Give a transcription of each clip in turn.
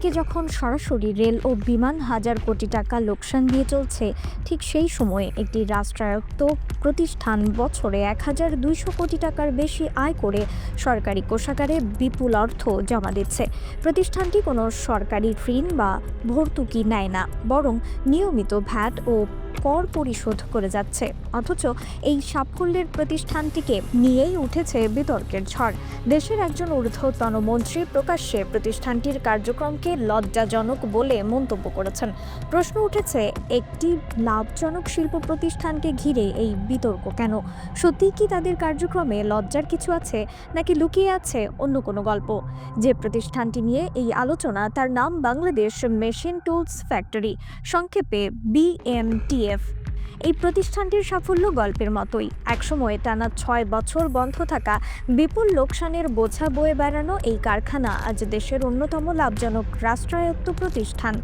একদিকে যখন সরাসরি রেল ও বিমান হাজার কোটি টাকা লোকসান দিয়ে চলছে, ঠিক সেই সময়ে একটি রাষ্ট্রায়ত্ত প্রতিষ্ঠান বছরে এক হাজার দুইশো কোটি টাকার বেশি আয় করে সরকারি কোষাগারে বিপুল অর্থ জমা দিচ্ছে। প্রতিষ্ঠানটি কোনো সরকারি ঋণ বা ভর্তুকি নেয় না, বরং নিয়মিত ভ্যাট ও কর পরিশোধ করে যাচ্ছে। অথচ এই সাফল্যের প্রতিষ্ঠানটিকে নিয়েই উঠেছে বিতর্কের ঝড়। দেশের একজন ঊর্ধ্বতন মন্ত্রী প্রকাশ্যে প্রতিষ্ঠানটির কার্যক্রমকে লজ্জাজনক বলে মন্তব্য করেছেন। প্রশ্ন উঠেছে, একটি লাভজনক শিল্প প্রতিষ্ঠানকে ঘিরে এই বিতর্ক কেন? সত্যিই কি তাদের কার্যক্রমে লজ্জার কিছু আছে, নাকি লুকিয়ে আছে অন্য কোনো গল্প? যে প্রতিষ্ঠানটি নিয়ে এই আলোচনা, তার নাম বাংলাদেশ মেশিন টুলস ফ্যাক্টরি। সংক্ষেপে বিএমটিএফ এই প্রতিষ্ঠানটির সাফল্য গল্পের মতোই। একসময় টানা ছয় বছর বন্ধ থাকা বিপুল লোকসানের বোঝা বয়ে বেড়ানো এই কারখানা আজ দেশের অন্যতম লাভজনক রাষ্ট্রায়ত্ত প্রতিষ্ঠান।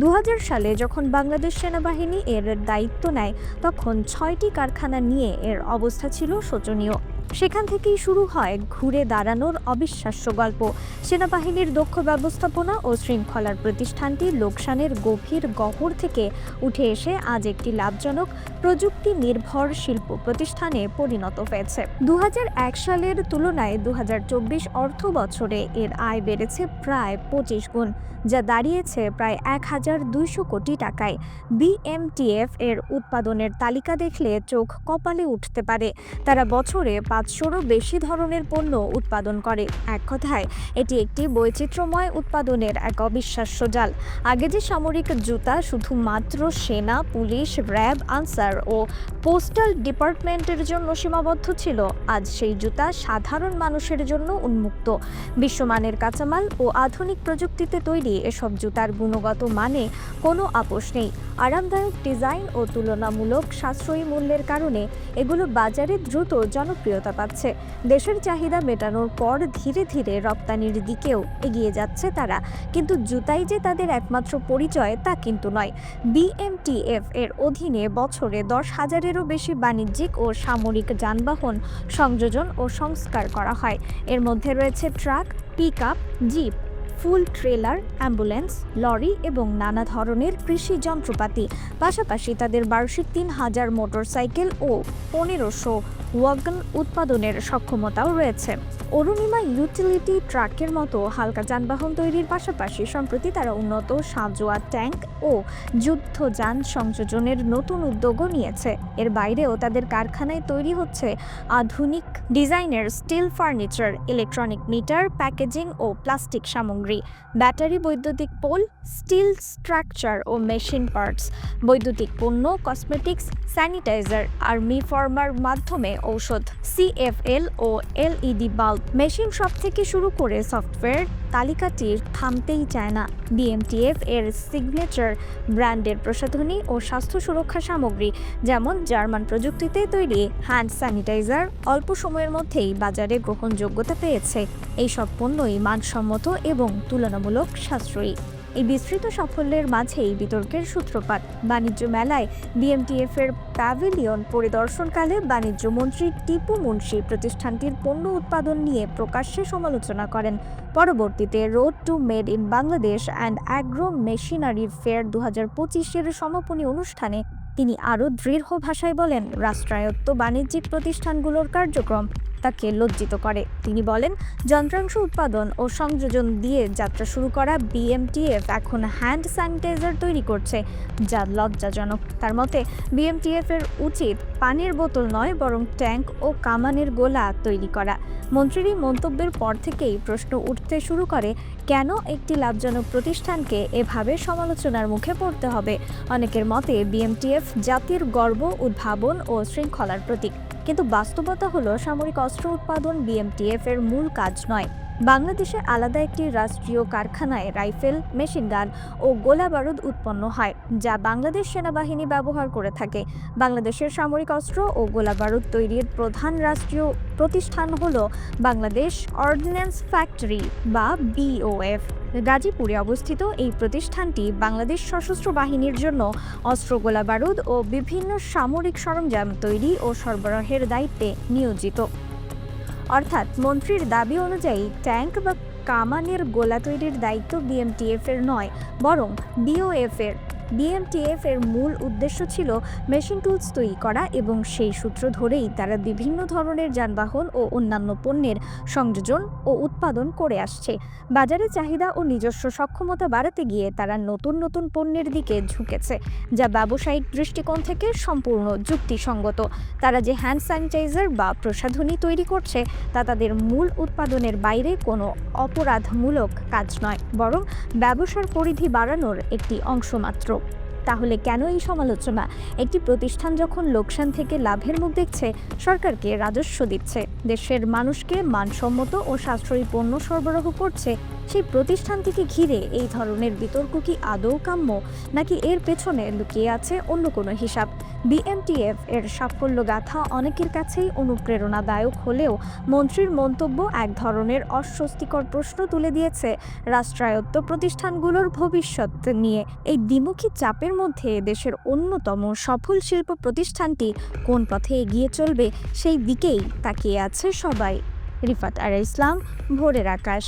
দু হাজার সালে যখন বাংলাদেশ সেনাবাহিনী এর দায়িত্ব নেয়, তখন ছয়টি কারখানা নিয়ে এর অবস্থা ছিল শোচনীয়। সেখান থেকেই শুরু হয় ঘুরে দাঁড়ানোর অবিশ্বাস্য গল্প। সেনাবাহিনীর দক্ষ ব্যবস্থাপনা ও শৃঙ্খলার প্রতিষ্ঠানটি লোকসানের গভীর গহর থেকে উঠে এসে আজ একটি লাভজনক প্রযুক্তি নির্ভর শিল্প প্রতিষ্ঠানে পরিণত হয়েছে। দু হাজার এক সালের তুলনায় দু অর্থ বছরে এর আয় বেড়েছে প্রায় পঁচিশ গুণ, যা দাঁড়িয়েছে প্রায় এক হাজার দুইশো কোটি টাকায়। বিএমটিএফ এর উৎপাদনের তালিকা দেখলে চোখ কপালে উঠতে পারে। তারা বছরে পাঁচশোরও বেশি ধরনের পণ্য উৎপাদন করে। এক কথায়, এটি একটি বৈচিত্র্যময় উৎপাদনের এক অবিশ্বাস্য জাল। আগে যে সামরিক জুতা শুধুমাত্র সেনা, পুলিশ, র্যাব, আনসার ও পোস্টাল ডিপার্টমেন্টের জন্য সীমাবদ্ধ ছিল, আজ সেই জুতা সাধারণ মানুষের জন্য উন্মুক্ত। বিশ্বমানের কাঁচামাল ও আধুনিক প্রযুক্তিতে তৈরি এসব জুতার গুণগত মানে কোনো আপোষ নেই। আরামদায়ক ডিজাইন ও তুলনামূলক সাশ্রয়ী মূল্যের কারণে এগুলো বাজারে দ্রুত জনপ্রিয়তা পাচ্ছে। দেশের চাহিদা মেটানোর পর ধীরে ধীরে রপ্তানির দিকেও এগিয়ে যাচ্ছে তারা। কিন্তু জুতাই যে তাদের একমাত্র পরিচয়, তা কিন্তু নয়। বিএমটিএফ এর অধীনে বছরে দশ হাজারেরও বেশি বাণিজ্যিক ও সামরিক যানবাহন সংযোজন ও সংস্কার করা হয়। এর মধ্যে রয়েছে truck pickup jeep, full trailer, ambulance, lorry এবং নানা ধরনের কৃষি যন্ত্রপাতি। পাশাপাশি তাদের বার্ষিক তিন হাজার মোটরসাইকেল ও পনেরোশো ওয়াগন উৎপাদনের সক্ষমতাও রয়েছে। অরুণিমা ইউটিলিটি ট্রাকের মতো হালকা যানবাহন তৈরির পাশাপাশি সম্প্রতি তারা উন্নত সাঁজোয়া ট্যাঙ্ক ও যুদ্ধযান সংযোজনের নতুন উদ্যোগও নিয়েছে। এর বাইরেও তাদের কারখানায় তৈরি হচ্ছে আধুনিক ডিজাইনের steel furniture, electronic meter, packaging ও প্লাস্টিক সামগ্রী, ব্যাটারি, বৈদ্যুতিক পোল, স্টিল স্ট্রাকচার ও মেশিন পার্টস, বৈদ্যুতিক পণ্য, কসমেটিক্স, স্যানিটাইজার, আর্মি ফর্মার মাধ্যমে ঔষধ সিএফএল ও এলইডি বাল্ব মেশিন শপ থেকে শুরু করে সফটওয়্যার তালিকাটি থামতেই চায় না। বিএমটিএফ এর সিগনেচার ব্র্যান্ডের প্রসাধনী ও স্বাস্থ্য সুরক্ষা সামগ্রী, যেমন জার্মান প্রযুক্তিতে তৈরি হ্যান্ড স্যানিটাইজার অল্প সময়ের মধ্যেই বাজারে গ্রহণযোগ্যতা পেয়েছে। এই সব পণ্যই মানসম্মত এবং তুলনামূলক সাশ্রয়ী। এই বিস্তৃত সাফল্যের মাঝেই বিতর্কের সূত্রপাত, বাণিজ্য মেলায় বিএমটিএফ এর প্যাভিলিয়ন পরিদর্শনকালে বাণিজ্য মন্ত্রী টিপু মুন্সি প্রতিষ্ঠানটির পণ্য উৎপাদন নিয়ে প্রকাশ্যে সমালোচনা করেন। পরবর্তীতে road to made in Bangladesh and agro machinery fair দু হাজার পঁচিশের সমাপনী অনুষ্ঠানে তিনি আরও দৃঢ় ভাষায় বলেন, রাষ্ট্রায়ত্ত বাণিজ্যিক প্রতিষ্ঠানগুলোর কার্যক্রম তাকে লজ্জিত করে। তিনি বলেন, যন্ত্রাংশ উৎপাদন ও সংযোজন দিয়ে যাত্রা শুরু করা বিএমটিএফ এখন হ্যান্ড স্যানিটাইজার তৈরি করছে, যা লজ্জাজনক। তার মতে, বিএমটিএফ এর উচিত পানির বোতল নয়, বরং ট্যাঙ্ক ও কামানের গোলা তৈরি করা। মন্ত্রীর মন্তব্যের পর থেকেই প্রশ্ন উঠতে শুরু করে, কেন একটি লাভজনক প্রতিষ্ঠানকে এভাবে সমালোচনার মুখে পড়তে হবে? অনেকের মতে বিএমটিএফ জাতির গর্ব, উদ্ভাবন ও শৃঙ্খলার প্রতীক। কিন্তু বাস্তবতা হলো সামরিক অস্ত্র উৎপাদন বিএমটিএফ এর মূল কাজ নয়। বাংলাদেশে আলাদা একটি রাষ্ট্রীয় কারখানায় রাইফেল মেশিনগান ও গোলা বারুদ উৎপন্ন হয়, যা বাংলাদেশ সেনাবাহিনী ব্যবহার করে থাকে। বাংলাদেশের সামরিক অস্ত্র ও গোলা বারুদ তৈরির প্রধান রাষ্ট্রীয় প্রতিষ্ঠান হল বাংলাদেশ অর্ডিন্যান্স ফ্যাক্টরি বা বিওএফ গাজীপুরে অবস্থিত এই প্রতিষ্ঠানটি বাংলাদেশ সশস্ত্র বাহিনীর জন্য অস্ত্র, গোলা বারুদ ও বিভিন্ন সামরিক সরঞ্জাম তৈরি ও সরবরাহের দায়িত্বে নিয়োজিত। অর্থাৎ মন্ত্রীর দাবি অনুযায়ী ট্যাঙ্ক বা কামানের গোলা তৈরির দায়িত্ব বিএমটিএফ এর নয়, বরং বিওএফ এর বিএমটিএফ এর মূল উদ্দেশ্য ছিল মেশিন টুলস তৈরি করা এবং সেই সূত্র ধরেই তারা বিভিন্ন ধরনের যানবাহন ও অন্যান্য পণ্যের সংযোজন ও উৎপাদন করে আসছে। বাজারে চাহিদা ও নিজস্ব সক্ষমতা বাড়াতে গিয়ে তারা নতুন নতুন পণ্যের দিকে ঝুঁকেছে, যা ব্যবসায়িক দৃষ্টিকোণ থেকে সম্পূর্ণ যুক্তিসঙ্গত। তারা যে হ্যান্ড স্যানিটাইজার বা প্রসাধনী তৈরি করছে, তা তাদের মূল উৎপাদনের বাইরে কোনো অপরাধমূলক কাজ নয়, বরং ব্যবসার পরিধি বাড়ানোর একটি অংশ মাত্র তাহলে কেন এই সমালোচনা? একটি প্রতিষ্ঠান যখন লোকসান থেকে লাভের মুখ দেখছে, সরকারকে রাজস্ব দিচ্ছে। দেশের মানুষকে মানসম্মত ও সাশ্রয়ী পণ্য সরবরাহ করছে সেই প্রতিষ্ঠানটিকে ঘিরে এই ধরনের বিতর্ক কি আদৌ কাম্য? নাকি এর পেছনে লুকিয়ে আছে অন্য কোনো হিসাব? বিএমটিএফ এর সাফল্য গাথা অনেকের কাছেই অনুপ্রেরণাদায়ক হলেও মন্ত্রীর মন্তব্য এক ধরনের অস্বস্তিকর প্রশ্ন তুলে দিয়েছে রাষ্ট্রায়ত্ত প্রতিষ্ঠানগুলোর ভবিষ্যৎ নিয়ে। এই দ্বিমুখী চাপের মধ্যে দেশের অন্যতম সফল শিল্প প্রতিষ্ঠানটি কোন পথে এগিয়ে চলবে সেই দিকেই তাকিয়ে আছে সবাই। রিফাত আর ইসলাম, ভোরের আকাশ।